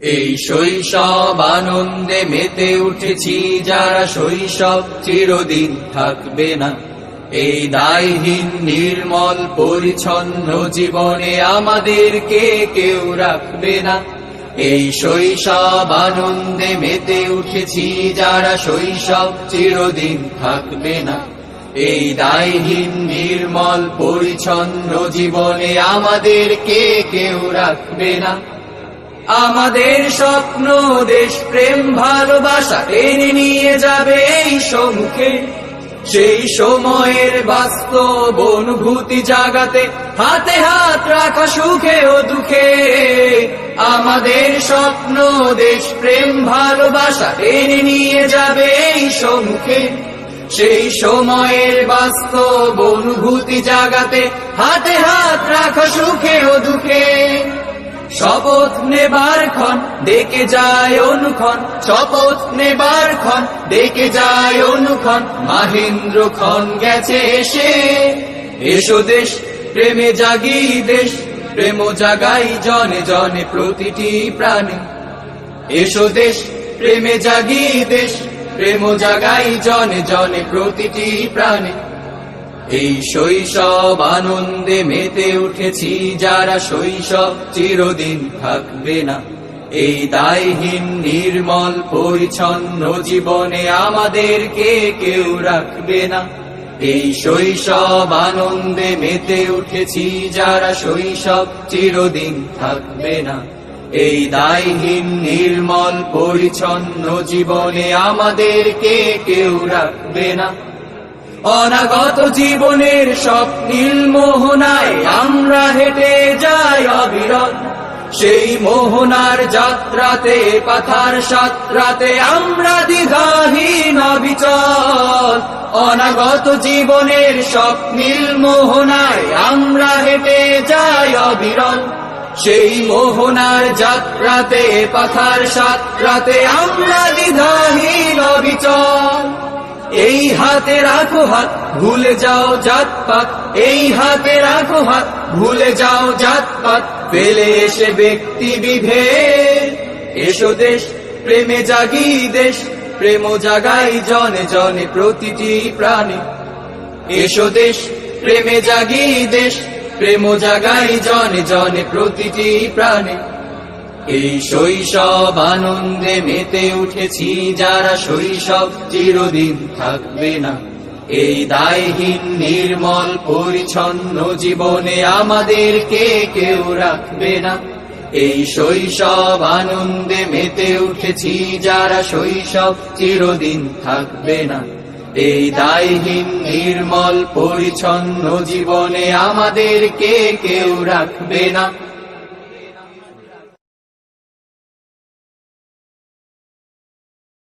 এই শৈশব আনন্দে মেতে উঠেছি যারা শৈশব চিরদিন থাকবে না। এই দায়হীন, নির্মল, পরিচ্ছন্ন জীবনে আমাদেরকে কেউ রাখবে না। এই শৈশব আনন্দে মেতে উঠেছি যারা শৈশব চিরদিন থাকবে না। এই দায়হীন, নির্মল, পরিচ্ছন্ন জীবনে আমাদেরকে কেউ রাখবে না। আমাদের স্বপ্ন দেশ প্রেম ভালোবাসা টেনে নিয়ে যাবে এই সম্মুখে। সেই সময়ের বাস্তব অনুভূতি জাগাতে, হাতে হাত রাখা সুখে ও দুঃখে। আমাদের স্বপ্ন দেশ প্রেম ভালোবাসা টেনে নিয়ে যাবে এই সম্মুখে। সেই সময়ের বাস্তব অনুভূতি জাগাতে, হাতে হাত রাখা সুখে ও দুঃখে। শপথ নেবার ক্ষণ, ডেকে যায় অনুক্ষণ। শপথ নেবার ক্ষণ, ডেকে যায় অনুক্ষণ। মাহেন্দ্র ক্ষণ গেছে এসে। এসো দেশ, প্রেমে জাগি দেশ, প্রেম জাগাই জনে জনে প্রতিটি প্রাণী। এসো দেশ, প্রেমে জাগি দেশ, প্রেম জাগাই জনে জনে প্রতিটি প্রাণী। এই শৈশব আনন্দে মেতে উঠেছি যারা শৈশব চিরদিন থাকবে না। এই দায়হীন, নির্মল, পরিচ্ছন্ন জীবনে আমাদেরকে কেউ রাখবে না। এই শৈশব আনন্দে মেতে উঠেছি যারা শৈশব চিরদিন থাকবে না। এই দায়হীন, নির্মল, পরিচ্ছন্ন জীবনে আমাদেরকে কেউ রাখবে না। অনাগত জীবনের স্বপ্নীল মোহনায় আমরা হেঁটে যাই অবিরত। সেই মোহনার যাত্রাতে, পাথার সাত্রাতে আমরা দ্বিধাহীন অবিচল। অনাগত জীবনের স্বপ্নীল মোহনায় আমরা হেঁটে যাই অবিরল সেই মোহনার যাত্রাতে, পাথার সাত্রাতে আমরা দ্বিধাহীন অবিচল। এই হাতে রাখো হাত, ভুলে যাও জাতপাত। এই হাতে রাখো হাত, ভুলে যাও জাতপাত। ফেলে এসে ব্যক্তি বিভেদ। এসো দেশ, প্রেমে জাগি দেশ। প্রেম জাগাই জনে জনে প্রতিটি প্রাণী। এসো দেশ, প্রেমে জাগি দেশ। প্রেম জাগাই জনে জনে প্রতিটি প্রাণী। এই শৈশব আনন্দে মেতে উঠেছি যারা শৈশব চিরদিন থাকবে না। এই দায়হীন, নির্মল, পরিচ্ছন্ন জীবনে আমাদেরকে কেউ রাখবে না। এই শৈশব আনন্দে মেতে উঠেছি যারা শৈশব চিরদিন থাকবে না। এই দায়হীন, নির্মল, পরিচ্ছন্ন জীবনে আমাদেরকে কেউ রাখবে না।